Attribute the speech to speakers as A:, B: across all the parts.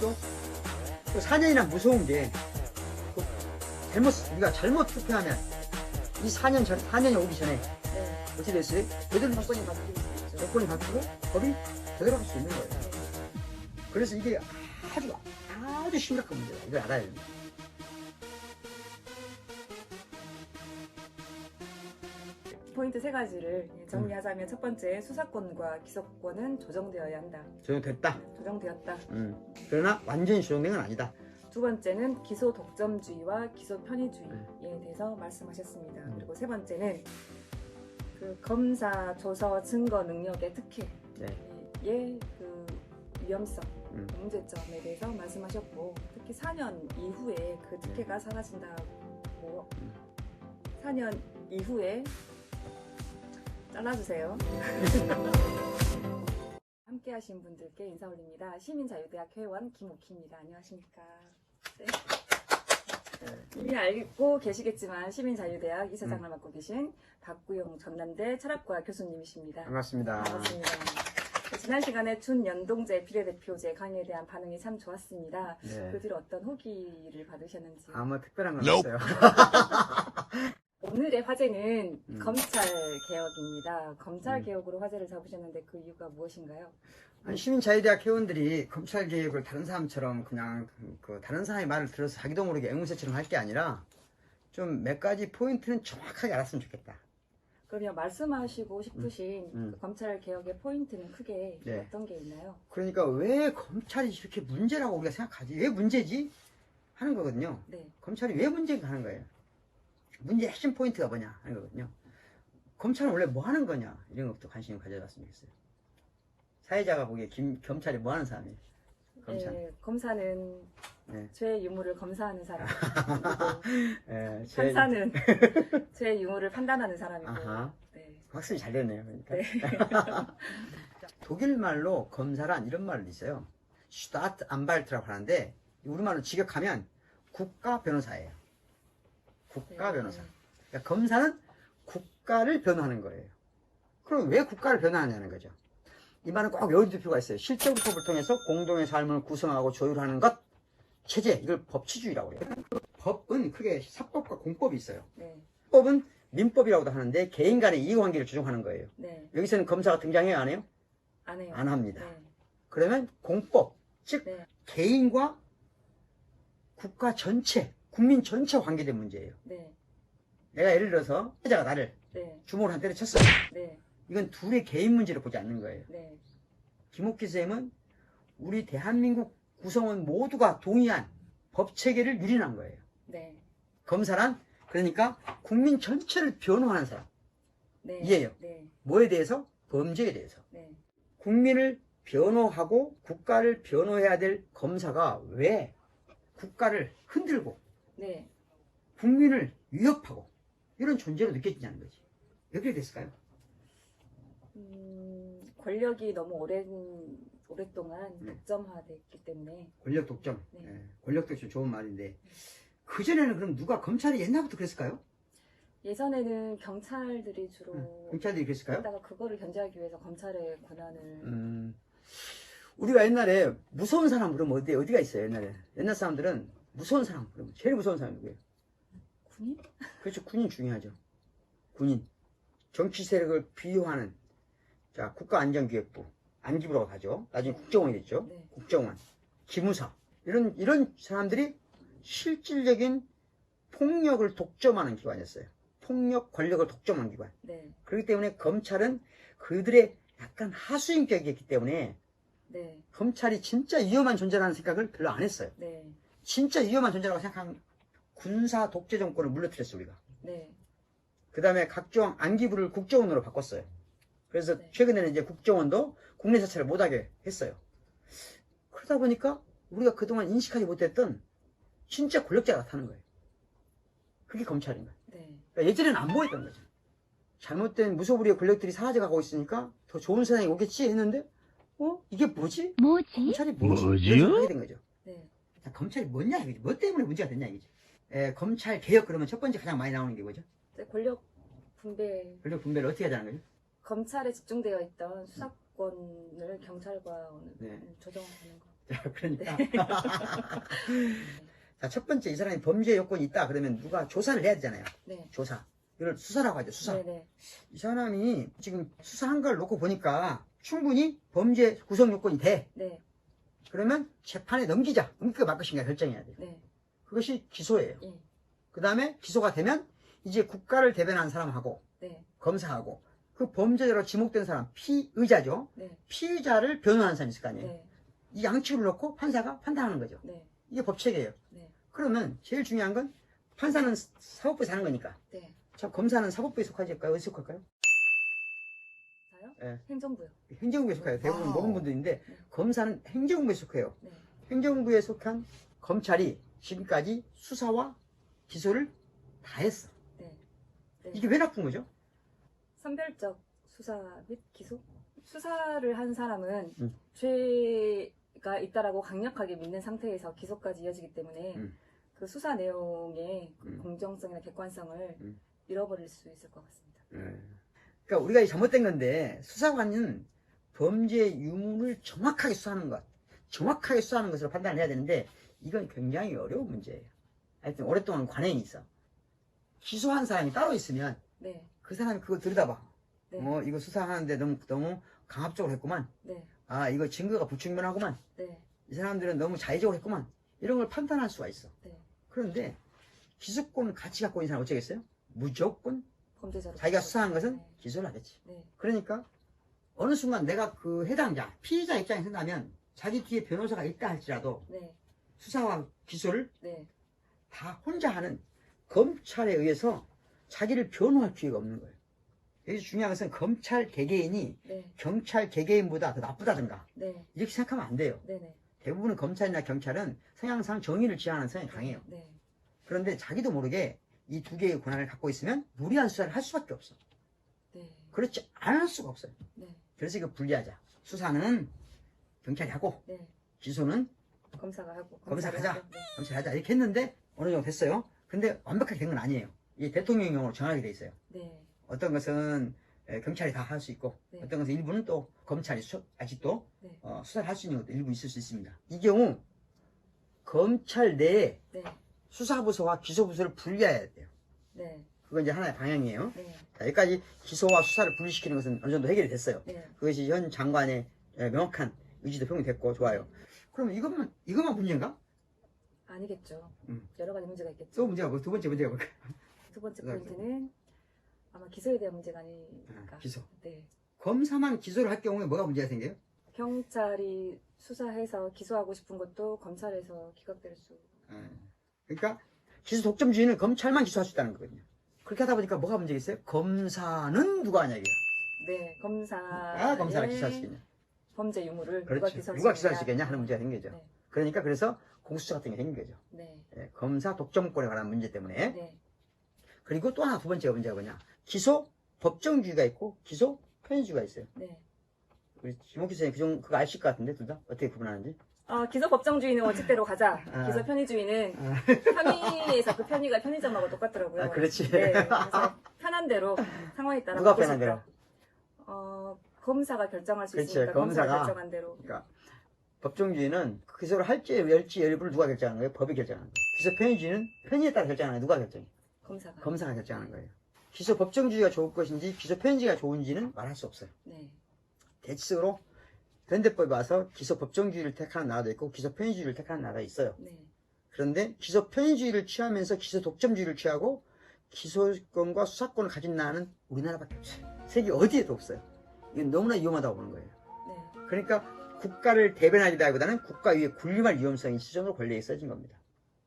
A: 또, 또 4년이란 무서운 게, 그 잘못, 우리가 잘못 투표하면, 이 4년 전, 4년이 오기 전에,
B: 네.
A: 어떻게 됐어요? 제대로
B: 정권이 바뀔 수 있죠.
A: 정권이 바뀌고, 법이 제대로 할 수 있는 거예요. 그래서 이게 아주, 아주 심각한 문제다. 이걸 알아야 됩니다.
B: 포인트 세 가지를 정리하자면 첫 번째 수사권과 기소권은 조정되어야 한다.
A: 조정됐다.
B: 조정되었다.
A: 음. 그러나 완전히 조정된 건 아니다.
B: 두 번째는 기소 독점주의와 기소 편의주의에 대해서 말씀하셨습니다.
A: 음.
B: 그리고 세 번째는 그 검사 조서 증거 능력의 특혜의
A: 네.
B: 그 위험성,
A: 음.
B: 문제점에 대해서 말씀하셨고 특히 4년 이후에 그 특혜가 사라진다고 4년 이후에 잘라주세요. 함께 하신 분들께 인사 올립니다. 시민자유대학 회원 김옥희입니다. 안녕하십니까. 네. 이미 알고 계시겠지만 시민자유대학 이사장을 맡고 계신 박구용 전남대 철학과 교수님이십니다.
A: 반갑습니다.
B: 반갑습니다. 지난 시간에 준연동제 비례대표제 강의에 대한 반응이 참 좋았습니다.
A: 네.
B: 그 뒤로 어떤 후기를 받으셨는지.
A: 아무 특별한 건. 없어요.
B: 오늘의 화제는
A: 음.
B: 검찰 개혁입니다. 검찰
A: 음.
B: 개혁으로 화제를 잡으셨는데 그 이유가 무엇인가요?
A: 아니, 시민자유대학 회원들이 검찰 개혁을 다른 사람처럼 그냥 그 다른 사람의 말을 들어서 자기도 모르게 앵무새처럼 할 게 아니라 좀 몇 가지 포인트는 정확하게 알았으면 좋겠다.
B: 그러면 말씀하시고 싶으신
A: 음.
B: 그 검찰 개혁의 포인트는 크게
A: 네.
B: 어떤 게 있나요?
A: 그러니까 왜 검찰이 이렇게 문제라고 우리가 생각하지? 왜 문제지? 하는 거거든요.
B: 네.
A: 검찰이 왜 문제인가 하는 거예요. 문제의 핵심 포인트가 뭐냐 하는 거거든요. 검찰은 원래 뭐 하는 거냐 이런 것부터 관심 가져봤으면 좋겠어요. 사회자가 보기에 김- 검찰이 뭐 하는 사람이에요? 검찰.
B: 네, 검사는
A: 네.
B: 죄의 유무를 검사하는 사람.
A: 예, 제일-
B: 판사는 죄의 유무를 판단하는 사람이고.
A: 아하.
B: 네.
A: 확실히 잘 됐네요. 그러니까.
B: 네.
A: 독일 말로 검사란 이런 말도 있어요. 슈타트 안발트라고 하는데 우리말로 직역하면 국가 변호사예요. 국가
B: 네.
A: 변호사. 그러니까 검사는 국가를 변호하는 거예요. 그럼 왜 국가를 변호하냐는 거죠. 이 말은 꼭 외워둘 필요가 있어요. 실적 법을 통해서 공동의 삶을 구성하고 조율하는 것, 체제, 이걸 법치주의라고 해요. 법은 크게 사법과 공법이 있어요.
B: 네.
A: 법은 민법이라고도 하는데 개인 간의 이해관계를 조정하는 거예요.
B: 네.
A: 여기서는 검사가 등장해요, 안 해요?
B: 안 해요.
A: 안 합니다.
B: 네.
A: 그러면 공법, 즉
B: 네.
A: 개인과 국가 전체, 국민 전체 관계된 문제예요.
B: 네.
A: 내가 예를 들어서 회자가 나를
B: 네.
A: 주먹으로 한 때려 쳤어요.
B: 네.
A: 이건 둘의 개인 문제를 보지 않는 거예요.
B: 네.
A: 김옥기 쌤은 우리 대한민국 구성원 모두가 동의한 법 체계를 유린한 거예요.
B: 네.
A: 검사란 그러니까 국민 전체를 변호하는 사람.
B: 네.
A: 이해요.
B: 네.
A: 뭐에 대해서? 범죄에 대해서.
B: 네.
A: 국민을 변호하고 국가를 변호해야 될 검사가 왜 국가를 흔들고
B: 네.
A: 국민을 위협하고 이런 존재로 느껴지냐는 거지. 왜 그렇게 됐을까요?
B: 음, 권력이 너무 오랜 오랫동안
A: 네.
B: 독점화됐기 때문에
A: 권력 독점.
B: 네.
A: 예, 권력 독점 좋은 말인데 그전에는 그럼 누가 검찰이 옛날부터 그랬을까요?
B: 예전에는 경찰들이 주로
A: 음, 경찰들이 그랬을까요?
B: 했다가 그거를 견제하기 위해서 검찰의 권한을
A: 음, 우리가 옛날에 무서운 사람 부르면 어디, 어디가 있어요, 옛날에. 옛날 사람들은 무서운 사람 부르면 제일 무서운 사람이 누구예요?
B: 군인?
A: 그렇죠. 군인 중요하죠. 군인. 정치 세력을 비호하는, 자, 국가안전기획부. 안기부라고 하죠. 나중에 국정원이 됐죠.
B: 네.
A: 국정원. 기무사. 이런, 이런 사람들이 실질적인 폭력을 독점하는 기관이었어요. 폭력, 권력을 독점하는 기관.
B: 네.
A: 그렇기 때문에 검찰은 그들의 약간 하수인격이었기 때문에
B: 네.
A: 검찰이 진짜 위험한 존재라는 생각을 별로 안 했어요.
B: 네.
A: 진짜 위험한 존재라고 생각한 군사 독재 정권을 물러뜨렸어요, 우리가.
B: 네.
A: 그 다음에 각종 안기부를 국정원으로 바꿨어요. 그래서
B: 네.
A: 최근에는 이제 국정원도 국내 사찰을 못하게 했어요. 그러다 보니까 우리가 그동안 인식하지 못했던 진짜 권력자가 나타나는 거예요. 그게 검찰인 거예요.
B: 네.
A: 그러니까 예전에는 안 보였던 거죠. 잘못된 무소불위의 권력들이 사라져가고 있으니까 더 좋은 세상이 오겠지 했는데, 어? 이게 뭐지?
C: 뭐지?
A: 검찰이 뭐지?
D: 뭐지요?
A: 이런 생각이 된 거죠.
B: 네.
A: 자, 검찰이 뭐냐 이거지. 뭐 때문에 문제가 됐냐 이거지. 에, 검찰 개혁 그러면 첫 번째 가장 많이 나오는 게 뭐죠?
B: 이제 권력 분배
A: 권력 분배를 어떻게 하자는 거죠?
B: 검찰에 집중되어 있던 수사권을 경찰과
A: 네.
B: 조정하는 것.
A: 자, 그러니까. 자, 첫 번째, 이 사람이 범죄 요건이 있다. 그러면 누가 조사를 해야 되잖아요.
B: 네.
A: 조사. 이걸 수사라고 하죠, 수사.
B: 네네.
A: 이 사람이 지금 수사한 걸 놓고 보니까 충분히 범죄 구성 요건이 돼.
B: 네.
A: 그러면 재판에 넘기자. 말 것인가 결정해야 돼요.
B: 네.
A: 그것이 기소예요.
B: 예.
A: 그 다음에 기소가 되면 이제 국가를 대변하는 사람하고
B: 네.
A: 검사하고 그 범죄자로 지목된 사람, 피의자죠.
B: 네.
A: 피의자를 변호하는 사람이 있을 거 아니에요.
B: 네.
A: 이 양측을 놓고 판사가 판단하는 거죠.
B: 네.
A: 이게 법칙이에요.
B: 네.
A: 그러면 제일 중요한 건 판사는 사법부에서 하는 거니까.
B: 네.
A: 자, 검사는 사법부에 속하질까요? 어디에
B: 속할까요?
A: 예.
B: 행정부요.
A: 행정부에 속해요. 대부분
B: 와우.
A: 모르는 분들인데
B: 네.
A: 검사는 행정부에 속해요.
B: 네.
A: 행정부에 속한 검찰이 지금까지 수사와 기소를 다 했어.
B: 네. 네.
A: 이게 왜 나쁜 거죠?
B: 선별적 수사 및 기소? 수사를 한 사람은
A: 음.
B: 죄가 있다라고 강력하게 믿는 상태에서 기소까지 이어지기 때문에
A: 음.
B: 그 수사 내용의 그
A: 음.
B: 공정성이나 객관성을
A: 음.
B: 잃어버릴 수 있을 것 같습니다.
A: 그러니까 우리가 잘못된 건데 수사관은 범죄 유무를 정확하게 수사하는 것, 정확하게 수사하는 것으로 판단을 해야 되는데 이건 굉장히 어려운 문제예요. 하여튼 오랫동안 관행이 있어. 기소한 사람이 따로 있으면
B: 네.
A: 그 사람이 그거 들여다봐.
B: 네.
A: 어, 이거 수사하는데 너무, 너무 강압적으로 했구만.
B: 네.
A: 아, 이거 증거가 불충분하구만.
B: 네.
A: 이 사람들은 너무 자의적으로 했구만. 이런 걸 판단할 수가 있어.
B: 네.
A: 그런데 기소권을 같이 갖고 있는 사람 어쩌겠어요? 무조건
B: 범죄자로
A: 자기가 수사한 것은
B: 네.
A: 기소를 하겠지.
B: 네.
A: 그러니까 어느 순간 내가 그 해당자, 피의자 입장에 선다면 자기 뒤에 변호사가 있다 할지라도
B: 네.
A: 수사와 기소를
B: 네.
A: 다 혼자 하는 검찰에 의해서 자기를 변호할 기회가 없는 거예요. 여기서 중요한 것은 검찰 개개인이
B: 네.
A: 경찰 개개인보다 더 나쁘다든가
B: 네.
A: 이렇게 생각하면 안 돼요.
B: 네. 네.
A: 대부분은 검찰이나 경찰은 성향상 정의를 지향하는 성향이 강해요.
B: 네.
A: 그런데 자기도 모르게 이 두 개의 권한을 갖고 있으면 무리한 수사를 할 수밖에 없어.
B: 네.
A: 그렇지 않을 수가 없어요.
B: 네.
A: 그래서 이거 분리하자. 수사는 경찰이 하고
B: 네.
A: 기소는
B: 검사가 하고
A: 검사가
B: 검사가
A: 하자.
B: 하고, 네.
A: 경찰이 하자. 이렇게 했는데 어느 정도 됐어요. 근데 완벽하게 된 건 아니에요. 이 대통령령으로 정하게 돼 있어요.
B: 네.
A: 어떤 것은 에, 경찰이 다 할 수 있고
B: 네.
A: 어떤 것은 일부는 또 검찰이 수, 아직도
B: 네.
A: 어, 수사를 할 수 있는 것도 일부 있을 수 있습니다. 이 경우 검찰 내에
B: 네.
A: 수사부서와 기소부서를 분리해야 돼요.
B: 네.
A: 그건 이제 하나의 방향이에요.
B: 네.
A: 자, 여기까지 기소와 수사를 분리시키는 것은 어느 정도 해결이 됐어요.
B: 네.
A: 그것이 현 장관의 에, 명확한 의지도 표명됐고 좋아요. 그럼 이것만 이것만 문제인가?
B: 아니겠죠.
A: 음.
B: 여러 가지 문제가 있겠죠.
A: 또 문제가 뭐 두 번째 문제가 뭘까?
B: 두 번째
A: 네.
B: 포인트는 아마 기소에 대한 문제가 아닐까.
A: 아, 기소.
B: 네.
A: 검사만 기소를 할 경우에 뭐가 문제가 생겨요?
B: 경찰이 수사해서 기소하고 싶은 것도 검찰에서 기각될 수.
A: 아, 그러니까 기소 독점주의는 검찰만 기소할 수 있다는 거거든요. 그렇게 하다 보니까 뭐가 문제겠어요? 검사는 누가 하냐 이게.
B: 네, 검사.
A: 아, 검사가 기소할 수 있겠냐?
B: 범죄 유무를
A: 그렇죠.
B: 누가 기소할
A: 누가
B: 수
A: 기소할 수. 있겠냐 하는 문제가 생긴 거죠.
B: 네.
A: 그러니까 그래서 공수처 같은 게 생긴 거죠.
B: 네.
A: 예, 검사 독점권에 관한 문제 때문에.
B: 네.
A: 그리고 또 하나 두 번째가 문제가 뭐냐? 기소 법정주의가 있고 기소 편의주의가 있어요.
B: 네.
A: 우리 지목기 선생님 그정 그거 아실 것 같은데 둘 다 어떻게 구분하는지?
B: 아, 기소 법정주의는 원칙대로 가자.
A: 아.
B: 기소 편의주의는
A: 아,
B: 편의에서 그 편의가 편의점하고 똑같더라고요.
A: 아, 그렇지.
B: 네. 그래서 편한 대로 상황에 따라
A: 누가
B: 수
A: 편한 대로?
B: 어, 검사가 결정할 수
A: 그렇지,
B: 있으니까 검사가
A: 검사가.
B: 결정한 대로.
A: 그러니까 법정주의는 기소를 할지 멸지 여부를 누가 결정하는 거예요? 법이 결정하는 거예요. 기소 편의주의는 편의에 따라 결정하는 거예요. 누가 결정해?
B: 검사가.
A: 검사가 결정하는 거예요. 기소 법정주의가 좋을 것인지 기소 편의주의가 좋은지는 말할 수 없어요.
B: 네.
A: 대체적으로 현대법에 와서 기소 법정주의를 택하는 나라도 있고 기소 편의주의를 택하는 나라가 있어요.
B: 네.
A: 그런데 기소 편의주의를 취하면서 기소 독점주의를 취하고 기소권과 수사권을 가진 나라는 우리나라밖에 없어요. 세계 어디에도 없어요. 이건 너무나 위험하다고 보는 거예요.
B: 네.
A: 그러니까 국가를 대변하기보다는 국가 위에 군림할 위험성이 시점으로 권력에 있어진 겁니다.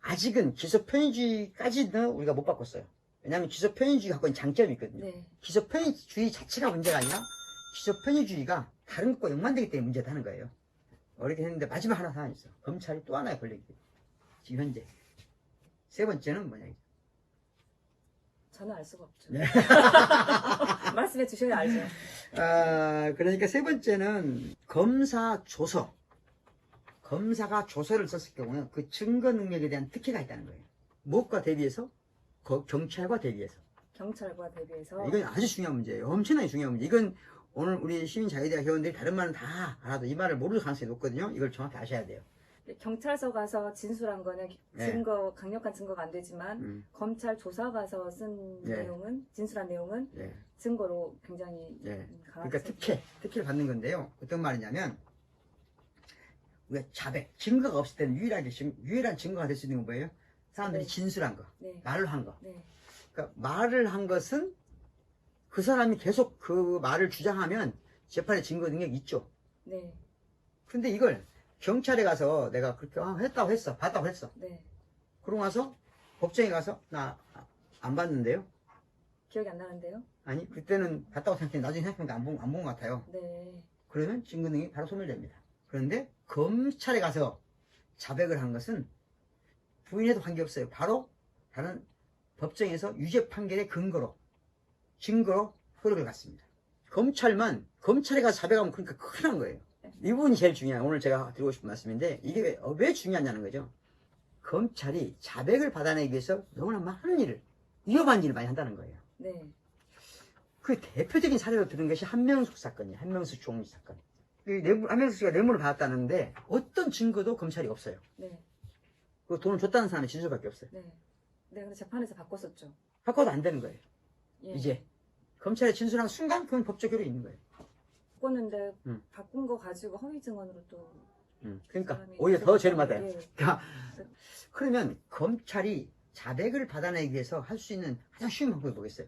A: 아직은 기소 편의주의까지는 우리가 못 바꿨어요. 왜냐하면 기소 편의주의 갖고 있는 장점이 있거든요.
B: 네.
A: 기소 편의주의 자체가 문제가 아니라 기소 편의주의가 다른 것과 연관되기 때문에 문제다는 거예요. 어렵게 했는데 마지막 하나 사안이 있어. 검찰이 또 하나의 권력이. 지금 현재. 세 번째는 뭐냐.
B: 저는 알 수가 없죠.
A: 네.
B: 말씀해 주셔야 알죠.
A: 아, 그러니까 세 번째는 검사 조서. 검사가 조서를 썼을 경우는 그 증거 능력에 대한 특혜가 있다는 거예요. 무엇과 대비해서? 거- 경찰과 대비해서.
B: 경찰과 대비해서
A: 이건 아주 중요한 문제예요. 엄청나게 중요한 문제. 이건 오늘 우리 시민자유대학 회원들이 다른 말은 다 알아도 이 말을 모를 가능성이 높거든요. 이걸 정확히 아셔야 돼요.
B: 경찰서 가서 진술한 거는
A: 네.
B: 증거 강력한 증거가 안 되지만
A: 음,
B: 검찰 조사 가서 쓴
A: 네.
B: 내용은 진술한 내용은
A: 예.
B: 증거로 굉장히 강하게
A: 그러니까
B: 써-
A: 특혜, 특혜를 받는 건데요. 어떤 말이냐면 우리가 자백, 증거가 없을 때는 유일하게 증- 유일한 증거가 될 수 있는 건 뭐예요? 사람들이
B: 네.
A: 진술한 거,
B: 네.
A: 말을 한 거.
B: 네.
A: 그러니까 말을 한 것은 그 사람이 계속 그 말을 주장하면 재판에 증거 능력이 있죠.
B: 네.
A: 근데 이걸 경찰에 가서 내가 그렇게 아, 했다고 했어, 봤다고 했어.
B: 네.
A: 그러고 나서 법정에 가서 나 안 봤는데요.
B: 기억이 안 나는데요.
A: 아니 그때는 봤다고 생각했는데 나중에 생각해보니까 안 본 안 본 것 같아요.
B: 네.
A: 그러면 증거 능력이 바로 소멸됩니다. 그런데 검찰에 가서 자백을 한 것은 부인해도 관계없어요. 바로 다른 법정에서 유죄 판결의 근거로 증거로 효력을 갖습니다. 검찰만 검찰에 가서 자백하면 그러니까 큰일 난 거예요. 이 부분이 제일 중요해요. 오늘 제가 드리고 싶은 말씀인데 이게 왜, 어, 왜 중요하냐는 거죠. 검찰이 자백을 받아내기 위해서 너무나 많은 일을 위험한 일을 많이 한다는 거예요.
B: 네.
A: 그 대표적인 사례로 들은 것이 한명숙 사건이에요. 한명숙 총리 사건. 그 뇌물, 한명숙 씨가 뇌물을 받았다는데 어떤 증거도 검찰이 없어요.
B: 네.
A: 그 돈을 줬다는 사람의 진술밖에 없어요.
B: 네. 네. 근데 재판에서 바꿨었죠.
A: 바꿔도 안 되는 거예요.
B: 예.
A: 이제 검찰에 진술한 순간 그건 법적 효력이 있는 거예요.
B: 바꿨는데
A: 음.
B: 바꾼 거 가지고 허위 증언으로 또
A: 그러니까
B: 사람이
A: 오히려 더 죄를 받아요.
B: 예.
A: 그러니까 그러면 검찰이 자백을 받아내기 위해서 할 수 있는 가장 쉬운 방법이 뭐겠어요?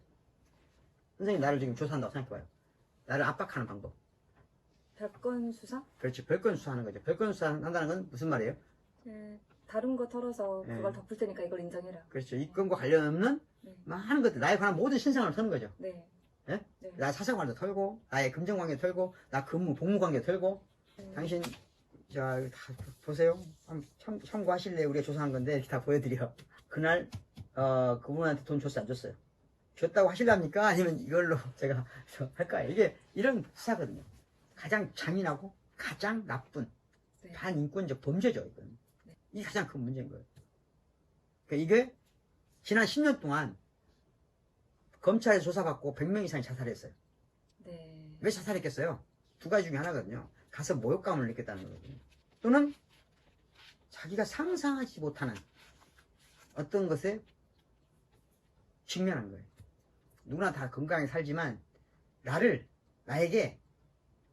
A: 선생님 나를 지금 조사한다고 생각해봐요. 나를 압박하는 방법.
B: 별건 수사?
A: 그렇죠. 별건 수사하는 거죠. 별건 수사한다는 건 무슨 말이에요?
B: 네. 다른 거 털어서
A: 네.
B: 그걸 덮을 테니까 이걸 인정해라.
A: 그렇죠. 이 건과 관련 없는
B: 네.
A: 많은 것들, 나에 관한 모든 신상을 터는 거죠.
B: 네.
A: 예?
B: 네.
A: 나 사생활도 털고, 나의 금전관계 털고, 나 근무, 복무관계 털고,
B: 네.
A: 당신, 자, 이거 다 보세요. 한번 참, 참고하실래요? 우리가 조사한 건데, 이렇게 다 보여드려. 그날, 어, 그분한테 돈 줬어, 안 줬어요? 줬다고 하실랍니까? 아니면 이걸로 제가 할까요? 이게 이런 수사거든요. 가장 잔인하고 가장 나쁜
B: 네.
A: 반인권적 범죄죠, 이건.
B: 네.
A: 이게 가장 큰 문제인 거예요. 그러니까 이게 지난 10년 동안 검찰에 조사받고 100명 이상이 자살했어요.
B: 네.
A: 왜 자살했겠어요? 두 가지 중에 하나거든요. 가서 모욕감을 느꼈다는 거거든요. 또는 자기가 상상하지 못하는 어떤 것에 직면한 거예요. 누구나 다 건강하게 살지만 나를 나에게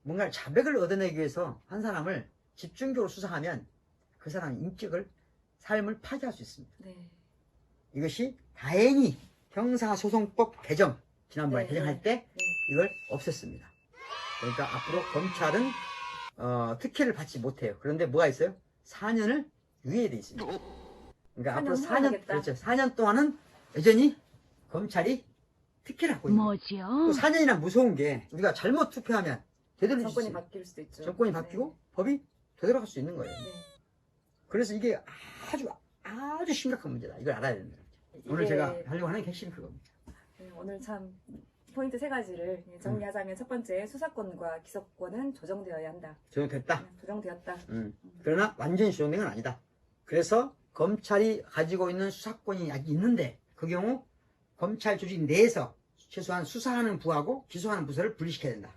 A: 뭔가 자백을 얻어내기 위해서 한 사람을 집중적으로 수사하면 그 사람의 인격을 삶을 파괴할 수 있습니다.
B: 네.
A: 이것이 다행히 형사소송법 개정 지난번에
B: 네,
A: 개정할
B: 네.
A: 때
B: 네.
A: 이걸 없앴습니다. 그러니까 앞으로 검찰은 어, 특혜를 받지 못해요. 그런데 뭐가 있어요? 4년을 유예돼 있습니다. 그러니까 앞으로
B: 4년
A: 4년
B: 후하겠다.
A: 그렇죠. 4년 동안은 여전히 검찰이 특혜를 하고 있는.
D: 뭐지요?
A: 또 4년이란 무서운 게 우리가 잘못 투표하면 되돌릴 수
B: 정권이. 바뀔 수도 있죠.
A: 정권이 바뀌고 법이 되돌아갈 수 있는 거예요.
B: 네. 네.
A: 그래서 이게 아주 아주 심각한 문제다. 이걸 알아야 된다. 오늘 제가 하려고 하는 게 핵심 그겁니다.
B: 네, 오늘 참 포인트 세 가지를 정리하자면 첫 번째 수사권과 기소권은 조정되어야 한다.
A: 조정됐다.
B: 네, 조정되었다.
A: 음. 그러나 완전히 조정된 건 아니다. 그래서 검찰이 가지고 있는 수사권이 아직 있는데 그 경우 검찰 조직 내에서 최소한 수사하는 부하고 기소하는 부서를 분리시켜야 된다.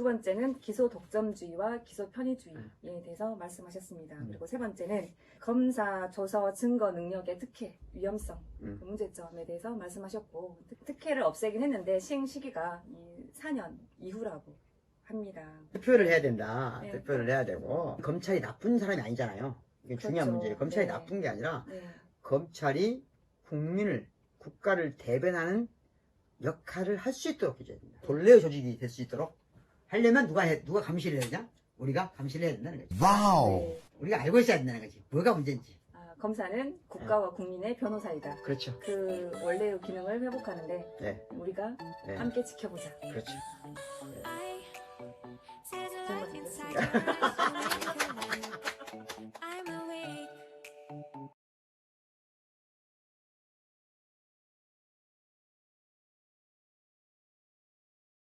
B: 두 번째는 기소 독점주의와 기소 편의주의에 대해서 말씀하셨습니다.
A: 음.
B: 그리고 세 번째는 검사 조서 증거 능력의 특혜, 위험성,
A: 음.
B: 그 문제점에 대해서 말씀하셨고 특- 특혜를 없애긴 했는데 시행 시기가 이 4년 이후라고 합니다.
A: 투표를 해야 된다.
B: 네.
A: 투표를 해야 되고 검찰이 나쁜 사람이 아니잖아요. 이게 중요한
B: 그렇죠.
A: 문제예요. 검찰이
B: 네.
A: 나쁜 게 아니라
B: 네,
A: 검찰이 국민을 국가를 대변하는 역할을 할 수 있도록 해줘야 된다. 본래의 조직이 될 수 있도록 하려면 누가 해, 누가 감시를 해야 되냐? 우리가 감시를 해야 된다는 거지.
B: 네.
A: 우리가 알고 있어야 된다는 거지. 뭐가 문제인지.
B: 아, 검사는 국가와 국민의 변호사이다.
A: 그렇죠.
B: 그 원래의 기능을 회복하는데
A: 네.
B: 우리가
A: 네.
B: 함께 지켜보자.
A: 그렇죠.
B: 정말 좋습니다.